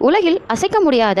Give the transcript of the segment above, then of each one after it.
உலகில் அசைக்க முடியாத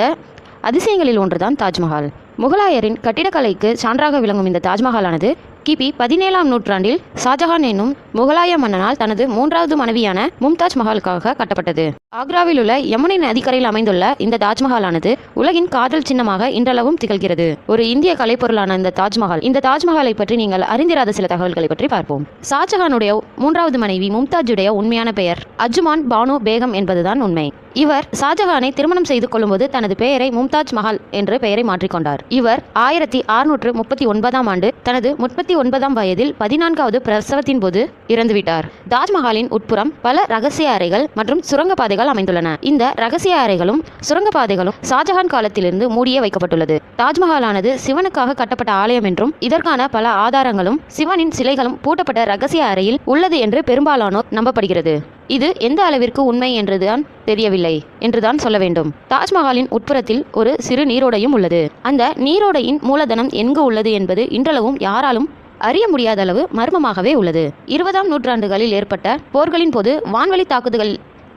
அதிசயங்களில் ஒன்றுதான் தாஜ்மஹால். முகலாயரின் கட்டிடக்கலைக்கு சான்றாக விளங்கும் இந்த தாஜ்மஹாலானது கிபி பதினேழாம் நூற்றாண்டில் ஷாஜஹான் என்னும் முகலாய மன்னனால் தனது மூன்றாவது மனைவியான மும்தாஜ் மஹாலுக்காக கட்டப்பட்டது. ஆக்ராவில் உள்ள யமுனை நதிக்கரையில் அமைந்துள்ள இந்த தாஜ்மஹாலானது உலகின் காதல் சின்னமாக இன்றளவும் திகழ்கிறது. ஒரு இந்திய கலைப்பொருளான இந்த தாஜ்மஹால் இந்த தாஜ்மஹாலை பற்றி நீங்கள் அறிந்திராத சில தகவல்களை பற்றி பார்ப்போம். ஷாஜஹானுடைய மூன்றாவது மனைவி மும்தாஜுடைய உண்மையான பெயர் அஜ்மான் பானு பேகம் என்பதுதான் உண்மை. இவர் ஷாஜஹானை திருமணம் செய்து கொள்ளும்போது தனது பெயரை மும்தாஜ் மஹால் என்று பெயரை மாற்றிக்கொண்டார் இவர் ஆயிரத்தி அறுநூற்று முப்பத்தி ஒன்பதாம் ஆண்டு தனது முப்பத்தி ஒன்பதாம் வயதில் பதினான்காவது பிரசவத்தின் போது இறந்துவிட்டார். தாஜ்மஹாலின் உட்புறம் பல ரகசிய அறைகள் மற்றும் சுரங்கப்பாதைகள் அமைந்துள்ளன. இந்த ரகசிய அறைகளும் சுரங்கப்பாதைகளும் ஷாஜஹான் காலத்திலிருந்து மூடியே வைக்கப்பட்டுள்ளது. தாஜ்மஹாலானது சிவனுக்காக கட்டப்பட்ட ஆலயம் என்றும் இதற்கான பல ஆதாரங்களும் சிவனின் சிலைகளும் பூட்டப்பட்ட ரகசிய அறையில் உள்ளது என்று பெரும்பாலானோர் நம்பப்படுகிறது. இது எந்த அளவிற்கு உண்மை என்றுதான் தெரியவில்லை என்றுதான் சொல்ல வேண்டும். தாஜ்மஹாலின் உட்புறத்தில் ஒரு சிறு நீரோடையும் உள்ளது. அந்த நீரோடையின் மூலதனம் எங்கு உள்ளது என்பது இன்றளவும் யாராலும் அறிய முடியாத அளவு மர்மமாகவே உள்ளது. இருபதாம் நூற்றாண்டுகளில் ஏற்பட்ட போர்களின் போது வான்வழி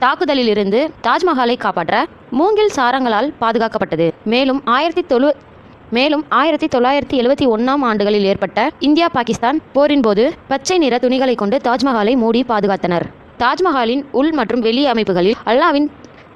தாக்குதலில் இருந்து தாஜ்மஹாலை காப்பாற்ற மூங்கில் சாரங்களால் பாதுகாக்கப்பட்டது. மேலும் ஆயிரத்தி தொழு மேலும் ஆயிரத்தி தொள்ளாயிரத்தி எழுபத்தி ஒன்றாம் ஆண்டுகளில் ஏற்பட்ட இந்தியா பாகிஸ்தான் போரின் போது பச்சை நிற துணிகளை கொண்டு தாஜ்மஹாலை மூடி பாதுகாத்தனர். தாஜ்மஹாலின் உள் மற்றும் வெளி அமைப்புகளில் அல்லாவின்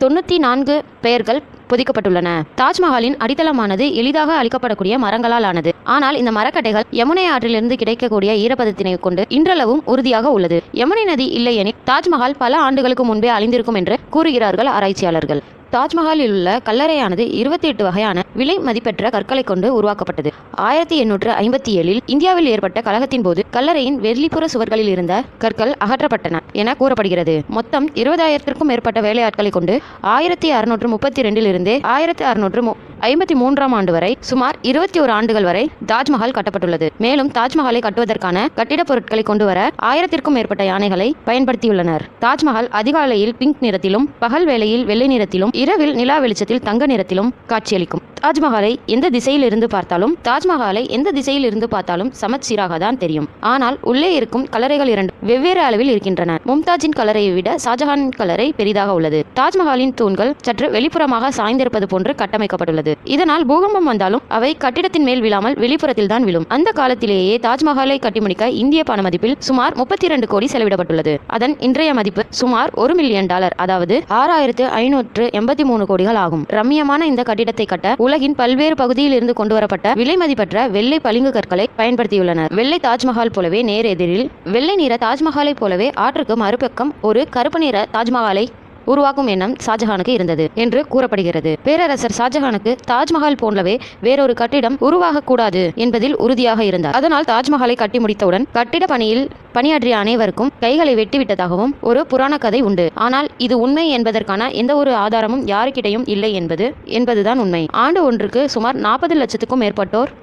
தொண்ணூற்றி நான்கு பெயர்கள் பொதிக்கப்பட்டுள்ளன. தாஜ்மஹாலின் அடித்தளமானது எளிதாக அழிக்கப்படக்கூடிய மரங்களால் ஆனது. ஆனால் இந்த மரக்கட்டைகள் யமுனை ஆற்றிலிருந்து கிடைக்கக்கூடிய ஈரப்பதத்தினை கொண்டு இன்றளவும் உறுதியாக உள்ளது. யமுனை நதி இல்லையெனில் தாஜ்மஹால் பல ஆண்டுகளுக்கு முன்பே அழிந்திருக்கும் என்று கூறுகிறார்கள் ஆராய்ச்சியாளர்கள். தாஜ்மஹாலில் உள்ள கல்லறையானது இருபத்தி எட்டு வகையான விலை மதிப்பெற்ற கற்களை கொண்டு உருவாக்கப்பட்டது. ஆயிரத்தி எண்ணூற்று ஐம்பத்தி ஏழில் இந்தியாவில் ஏற்பட்ட கழகத்தின் போது கல்லறையின் வெளிப்புற சுவர்களில் இருந்த கற்கள் அகற்றப்பட்டன என கூறப்படுகிறது. மொத்தம் இருபதாயிரத்திற்கும் மேற்பட்ட வேலையாட்களை கொண்டு ஆயிரத்தி அறுநூற்று முப்பத்தி ரெண்டிலிருந்தே ஆயிரத்தி அறுநூற்று ஐம்பத்தி மூன்றாம் ஆண்டு வரை சுமார் இருபத்தி ஒரு ஆண்டுகள் வரை தாஜ்மஹால் கட்டப்பட்டுள்ளது. மேலும் தாஜ்மஹாலை கட்டுவதற்கான கட்டிடப் பொருட்களை கொண்டு வர ஆயிரத்திற்கும் மேற்பட்ட யானைகளை பயன்படுத்தியுள்ளனர். தாஜ்மஹால் அதிகாலையில் பிங்க் நிறத்திலும் பகல் வேளையில் வெள்ளை நிறத்திலும் இரவில் நிலா வெளிச்சத்தில் தங்க நிறத்திலும் காட்சியளிக்கும். தாஜ்மஹாலை எந்த திசையில் இருந்து பார்த்தாலும் தாஜ்மஹாலை எந்த திசையில் இருந்து பார்த்தாலும் சமச்சீராக தான் தெரியும். ஆனால் உள்ளே இருக்கும் கலரைகள் இரண்டு வெவ்வேறு அளவில் இருக்கின்றன. மும்தாஜின் கலரையை விட ஷாஜஹானின் கலரை பெரிதாக உள்ளது. தாஜ்மஹாலின் தூண்கள் சற்று வெளிப்புறமாக சாய்ந்திருப்பது போன்று கட்டமைக்கப்பட்டுள்ளது. இதனால் பூகம்பம் வந்தாலும் அவை கட்டிடத்தின் மேல் விழாமல் வெளிப்புறத்தில் தான் விழும். அந்த காலத்திலேயே தாஜ்மஹாலை கட்டி முடிக்க இந்திய பண மதிப்பில் சுமார் முப்பத்தி இரண்டு கோடி செலவிடப்பட்டுள்ளது. அதன் இன்றைய மதிப்பு சுமார் ஒரு மில்லியன் டாலர் அதாவது ஆறாயிரத்து ஐநூற்று எண்பத்தி மூணு கோடிகள் ஆகும். ரம்மியமான இந்த கட்டிடத்தை கட்ட உலகின் பல்வேறு பகுதியில் இருந்து கொண்டு வரப்பட்ட விலை மதிப்பற்ற வெள்ளை பளிங்கு கற்களை பயன்படுத்தியுள்ளனர். வெள்ளை தாஜ்மஹால் போலவே நேர் எதிரில் வெள்ளை நிற தாஜ்மஹாலை போலவே ஆற்றுக்கு மறுபக்கம் ஒரு கருப்பு நிற தாஜ்மஹாலை உருவாக்கும் எண்ணம் ஷாஜஹானுக்கு இருந்தது என்று கூறப்படுகிறது. பேரரசர் ஷாஜஹானுக்கு தாஜ்மஹால் போலவே வேறொரு கட்டிடம் உருவாகக்கூடாது என்பதில் உறுதியாக இருந்தார். அதனால் தாஜ்மஹாலை கட்டி முடித்தவுடன் கட்டிட பணியில் பணியாற்றிய அனைவருக்கும் கைகளை வெட்டிவிட்டதாகவும் ஒரு புராண கதை உண்டு. ஆனால் இது உண்மை என்பதற்கான எந்த ஒரு ஆதாரமும் யாருக்கிட்டையும் இல்லை என்பது என்பதுதான் உண்மை. ஆண்டு ஒன்றுக்கு சுமார் நாற்பது லட்சத்துக்கும் மேற்பட்டோர்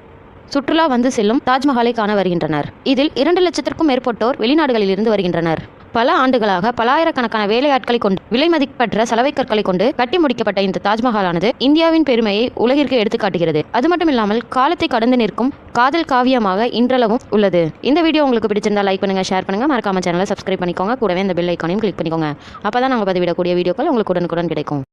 சுற்றுலா வந்து செல்லும் தாஜ்மஹாலை காண வருகின்றனர். இதில் இரண்டு லட்சத்திற்கும் மேற்பட்டோர் வெளிநாடுகளில் இருந்து வருகின்றனர். பல ஆண்டுகளாக பலாயிரக்கணக்கான வேலையாட்களை கொண்டு விலை மதிப்பற்ற சலவை கற்களை கொண்டு கட்டி முடிக்கப்பட்ட இந்த தாஜ்மஹாலானது இந்தியாவின் பெருமையை உலகிற்கு எடுத்துக்காட்டுகிறது அது மட்டும் இல்லாமல் காலத்தை கடந்து நிற்கும் காதல் காவியமாக இன்றளவும் உள்ளது. இந்த வீடியோ உங்களுக்கு பிடிச்சிருந்தா லைக் பண்ணுங்க ஷேர் பண்ணுங்க. மறக்காம சேனலை சப்ஸ்கிரைப் பண்ணிக்கோங்க. கூடவே இந்த பெல் ஐக்கானையும் கிளிக் பண்ணிக்கோங்க. அப்பதான் நாங்கள் பதிவிடக்கூடிய வீடியோக்கள் உங்களுக்கு உடனுக்குடன் கிடைக்கும்.